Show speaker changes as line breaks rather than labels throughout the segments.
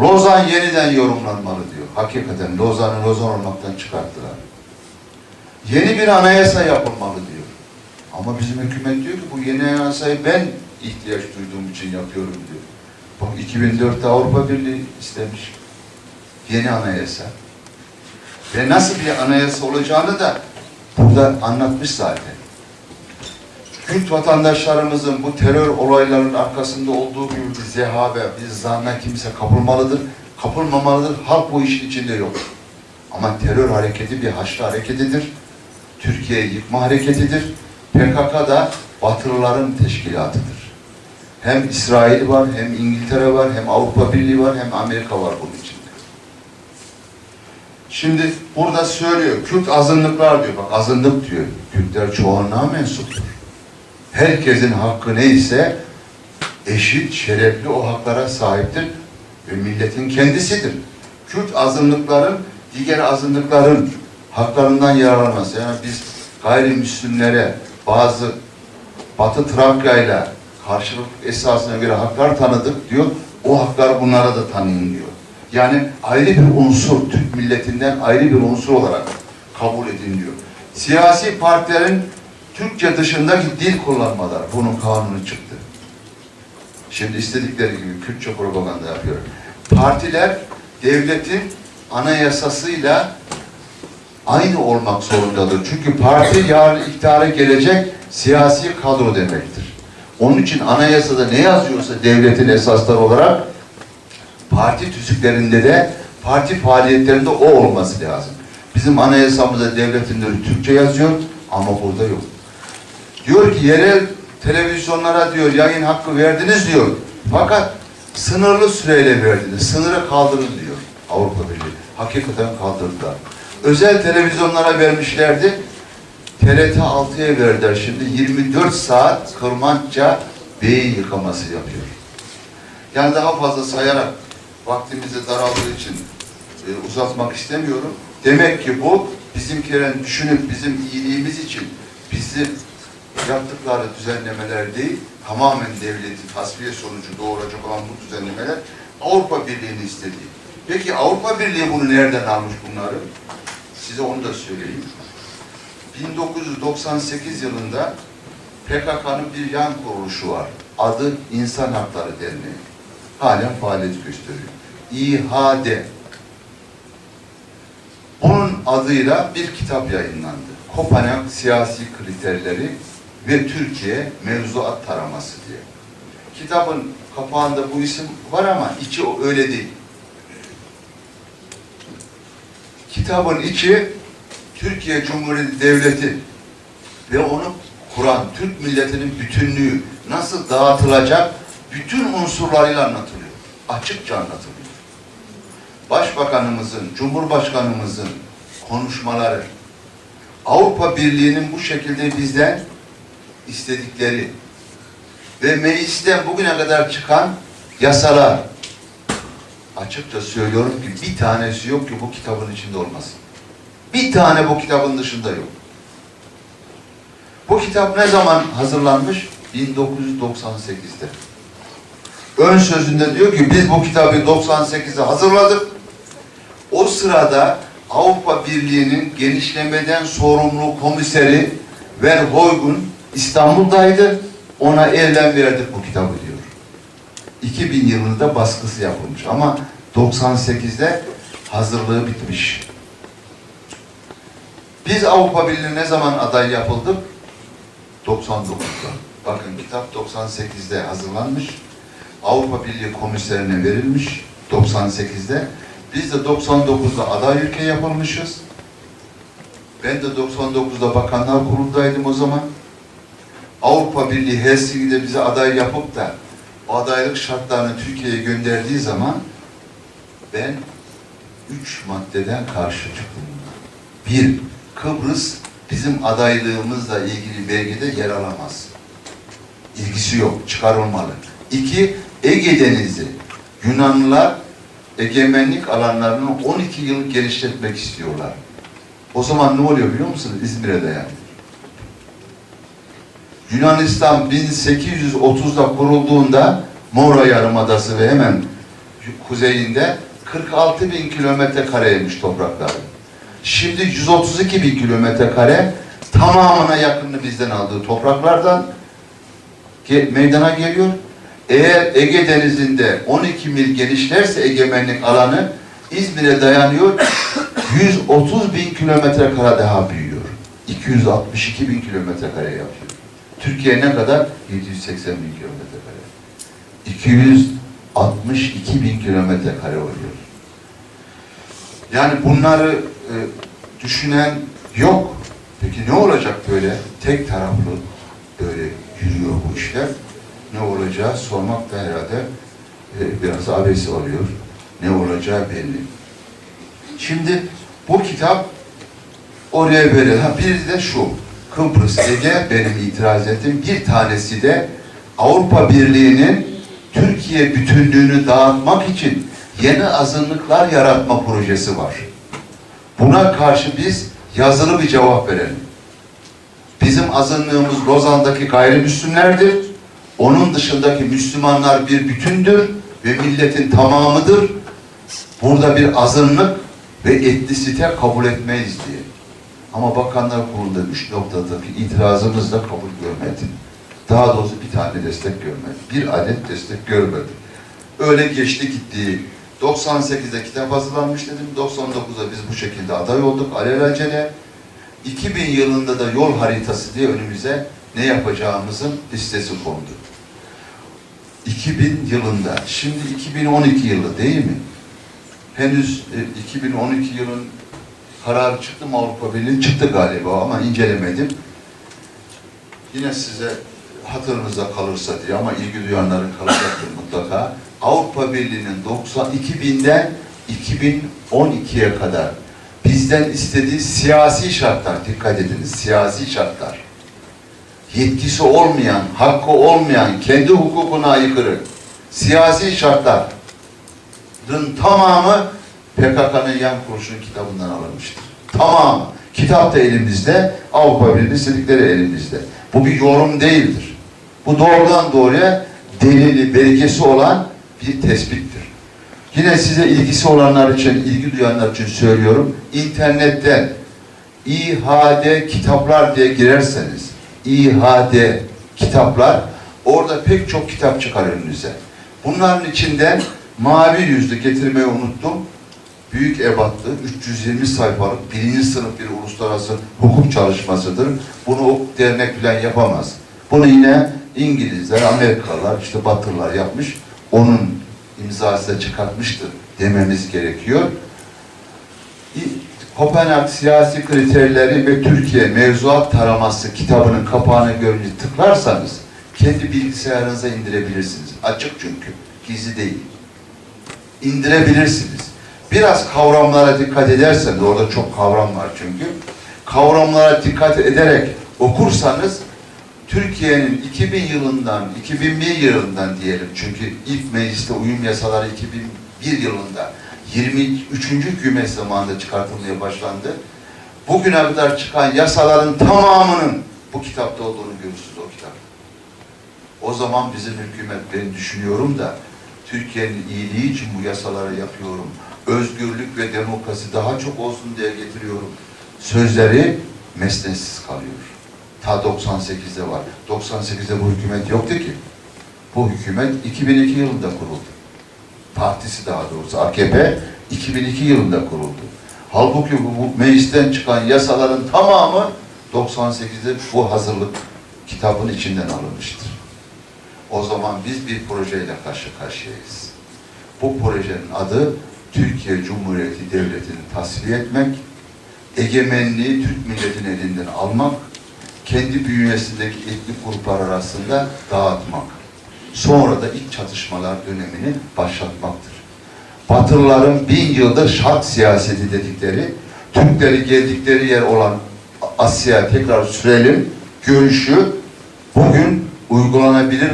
Lozan yeniden yorumlanmalı diyor. Hakikaten Lozan'ı Lozan olmaktan çıkarttılar. Yeni bir anayasa yapılmalı diyor. Ama bizim hükümet diyor ki bu yeni anayasayı ben ihtiyaç duyduğum için yapıyorum diyor. Bak 2004'te Avrupa Birliği istemiş. Yeni anayasa. Ve nasıl bir anayasa olacağını da burada anlatmış zaten. Kürt vatandaşlarımızın bu terör olaylarının arkasında olduğu gibi bir zehabe, bir zanna kimse kapılmalıdır. Kapılmamalıdır. Halk bu işin içinde yok. Ama terör hareketi bir haçlı hareketidir. Türkiye'yi yıkma hareketidir. PKK da Batılıların teşkilatıdır. Hem İsrail var, hem İngiltere var, hem Avrupa Birliği var, hem Amerika var bunun içinde. Şimdi burada söylüyor, Kürt azınlıklar diyor. Bak azınlık diyor. Kürtler çoğunluğa mensuptur. Herkesin hakkı neyse eşit, şerefli o haklara sahiptir ve milletin kendisidir. Kürt azınlıkların diğer azınlıkların haklarından yararlanması. Yani biz gayrimüslimlere bazı Batı Trakya'yla karşılık esasına göre haklar tanıdık diyor. O hakları bunlara da tanıyın diyor. Yani ayrı bir unsur, Türk milletinden ayrı bir unsur olarak kabul edin diyor. Siyasi partilerin Türkçe dışındaki dil kullanmalar, bunun kanunu çıktı. Şimdi istedikleri gibi Kürtçe propaganda yapıyor. Partiler devletin anayasasıyla aynı olmak zorundadır. Çünkü parti yarın iktidara gelecek siyasi kadro demektir. Onun için anayasada ne yazıyorsa devletin esasları olarak parti tüzüklerinde de parti faaliyetlerinde o olması lazım. Bizim anayasamızda devletin de Türkçe yazıyor ama burada yok. Diyor ki yerel televizyonlara diyor yayın hakkı verdiniz diyor. Fakat sınırlı süreyle verdiniz. Sınırı kaldırın diyor Avrupa Birliği. Hakikaten kaldırdılar. Özel televizyonlara vermişlerdi. TRT 6'ya verdiler şimdi 24 saat Kırmançça beyin yıkaması yapıyor. Yani daha fazla sayarak vaktimizi daraldığı için e, uzatmak istemiyorum. Demek ki bu bizimkilerin düşünüp bizim iyiliğimiz için bizi yaptıkları düzenlemeler değil, tamamen devletin tasfiye sonucu doğuracak olan bu düzenlemeler Avrupa Birliği'nin istediği. Peki Avrupa Birliği bunu nereden almış bunları? Size onu da söyleyeyim. 1998 yılında PKK'nın bir yan kuruluşu var. Adı İnsan Hakları Derneği. Halen faaliyet gösteriyor. İHAD. Bunun adıyla bir kitap yayınlandı. Kopenhag Siyasi Kriterleri ve Türkiye Mevzuat Taraması diye. Kitabın kapağında bu isim var ama içi öyle değil. Kitabın içi Türkiye Cumhuriyeti Devleti ve onu kuran Türk milletinin bütünlüğü nasıl dağıtılacak bütün unsurlarıyla anlatılıyor. Açıkça anlatılıyor. Başbakanımızın, Cumhurbaşkanımızın konuşmaları, Avrupa Birliği'nin bu şekilde bizden istedikleri ve meclisten bugüne kadar çıkan yasalar açıkça söylüyorum ki bir tanesi yok ki bu kitabın içinde olmasın. Bir tane bu kitabın dışında yok. Bu kitap ne zaman hazırlanmış? 1998'de. Ön sözünde diyor ki biz bu kitabı 98'de hazırladık. O sırada Avrupa Birliği'nin genişlemeden sorumlu komiseri Verheugen İstanbul'daydı. Ona elden verdik bu kitabı diyor. 2000 yılında baskısı yapılmış ama 98'de hazırlığı bitmiş. Biz Avrupa Birliği'ne ne zaman aday yapıldık? 99'da. Bakın kitap 98'de hazırlanmış. Avrupa Birliği komiserine verilmiş 98'de. Biz de 99'da aday ülke yapılmışız. Ben de 99'da Bakanlar Kurulu'ndaydım o zaman. Avrupa Birliği Helsinki'de bize aday yapıp da o adaylık şartlarını Türkiye'ye gönderdiği zaman ben üç maddeden karşı çıktım. Bir, Kıbrıs bizim adaylığımızla ilgili belgede yer alamaz. İlgisi yok, çıkarılmalı. İki, Ege Denizi. Yunanlılar egemenlik alanlarını 12 yıl genişletmek istiyorlar. O zaman ne oluyor biliyor musunuz? İzmir'e dayanıyor. Yunanistan 1830'da kurulduğunda Mora Yarımadası ve hemen kuzeyinde 46 bin kilometre kareymiş toprakları. Şimdi 132 bin kilometre kare tamamına yakınını bizden aldığı topraklardan meydana geliyor. Eğer Ege Denizi'nde 12 mil genişlerse egemenlik alanı İzmir'e dayanıyor. 130 bin kilometre kare daha büyüyor. 262 bin kilometre kare yapıyor. Türkiye ne kadar? 780 bin kilometre kare. 262 bin kilometre kare oluyor. Yani bunları e, düşünen yok. Peki ne olacak böyle? Tek taraflı böyle yürüyor bu işler. Ne olacağı sormak da herhalde e, biraz abesi oluyor. Ne olacağı belli. Şimdi bu kitap oraya böyle. Ha bir de şu. Kıbrıs Ege benim itiraz ettiğim bir tanesi de Avrupa Birliği'nin Türkiye bütünlüğünü dağıtmak için yeni azınlıklar yaratma projesi var. Buna karşı biz yazılı bir cevap verelim. Bizim azınlığımız Lozan'daki gayrimüslimlerdir. Onun dışındaki Müslümanlar bir bütündür ve milletin tamamıdır. Burada bir azınlık ve etnisite kabul etmeyiz diye. Ama Bakanlar Kurulu'nda üç noktadaki itirazımız da kabul görmedi. Daha doğrusu bir tane destek görmedi. Bir adet destek görmedi. Öyle geçti gitti. 98'de kitap hazırlanmış dedim. 99'da biz bu şekilde aday olduk alelacele. 2000 yılında da yol haritası diye önümüze ne yapacağımızın listesi kondu. 2000 yılında, şimdi 2012 yılı değil mi? Henüz e, 2012 yılın kararı çıktı mı Avrupa Birliği? Çıktı galiba ama incelemedim. Yine size hatırınıza kalırsa diye ama ilgi duyanların kalacaktır mutlaka. Avrupa Birliği'nin 90 2000'den 2012'ye kadar bizden istediği siyasi şartlar, dikkat ediniz, siyasi şartlar. Yetkisi olmayan, hakkı olmayan, kendi hukukuna aykırı siyasi şartların tamamı PKK'nın yan kurşun kitabından alınmıştır. Tamamı. Kitap da elimizde, Avrupa Birliği istedikleri elimizde. Bu bir yorum değildir. Bu doğrudan doğruya delili, belgesi olan bir tespittir. Yine size ilgisi olanlar için, ilgi duyanlar için söylüyorum. İnternetten İHD kitaplar diye girerseniz, İHD kitaplar, orada pek çok kitap çıkar önünüze. Bunların içinden mavi yüzlü getirmeyi unuttum. Büyük ebatlı, 320 sayfalık, birinci sınıf bir uluslararası hukuk çalışmasıdır. Bunu o dernek falan yapamaz. Bunu yine İngilizler, Amerikalılar, işte Batılılar yapmış. Onun imzası çıkartmıştır dememiz gerekiyor. Kopenhag siyasi kriterleri ve Türkiye mevzuat taraması kitabının kapağını görünce tıklarsanız kendi bilgisayarınıza indirebilirsiniz. Açık çünkü. Gizli değil. İndirebilirsiniz. Biraz kavramlara dikkat ederseniz, orada çok kavram var çünkü. Kavramlara dikkat ederek okursanız Türkiye'nin 2000 yılından, 2001 yılından diyelim çünkü ilk mecliste uyum yasaları 2001 yılında 23. hükümet zamanında çıkartılmaya başlandı. Bugüne kadar çıkan yasaların tamamının bu kitapta olduğunu görürsünüz o kitap. O zaman bizim hükümet ben düşünüyorum da Türkiye'nin iyiliği için bu yasaları yapıyorum. Özgürlük ve demokrasi daha çok olsun diye getiriyorum. Sözleri mesnetsiz kalıyor. Ta 98'de var. 98'de bu hükümet yoktu ki. Bu hükümet 2002 yılında kuruldu. Partisi daha doğrusu AKP 2002 yılında kuruldu. Halbuki bu, meclisten çıkan yasaların tamamı 98'de bu hazırlık kitabın içinden alınmıştır. O zaman biz bir projeyle karşı karşıyayız. Bu projenin adı Türkiye Cumhuriyeti Devleti'ni tasfiye etmek, egemenliği Türk milletinin elinden almak, kendi bünyesindeki etnik gruplar arasında dağıtmak. Sonra da iç çatışmalar dönemini başlatmaktır. Batılıların bin yıldır şark siyaseti dedikleri, Türkleri geldikleri yer olan Asya'ya tekrar sürelim görüşü bugün uygulanabilir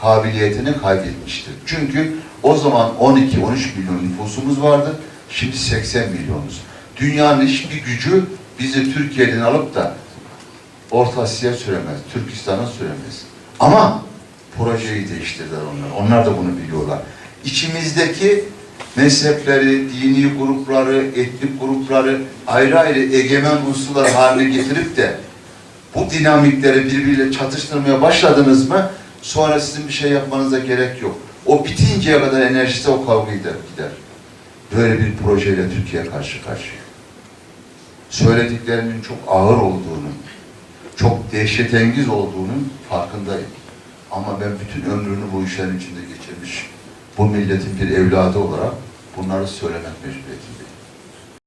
kabiliyetini kaybetmiştir. Çünkü o zaman 12-13 milyon nüfusumuz vardı, şimdi 80 milyonuz. Dünyanın hiçbir gücü bizi Türkiye'den alıp da Orta Asya'ya süremez, Türkistan'a süremez. Ama projeyi değiştirdiler onlar. Onlar da bunu biliyorlar. içimizdeki mezhepleri, dini grupları, etnik grupları ayrı ayrı egemen unsurlar haline getirip de bu dinamikleri birbiriyle çatıştırmaya başladınız mı sonra sizin bir şey yapmanıza gerek yok. O bitinceye kadar enerjisi o kavga gider. gider. Böyle bir projeyle Türkiye karşı karşıya. Söylediklerimin çok ağır olduğunu, çok dehşetengiz olduğunun farkındayım. Ama ben bütün ömrünü bu işlerin içinde geçirmiş bu milletin bir evladı olarak bunları söylemek mecburiyetindeyim.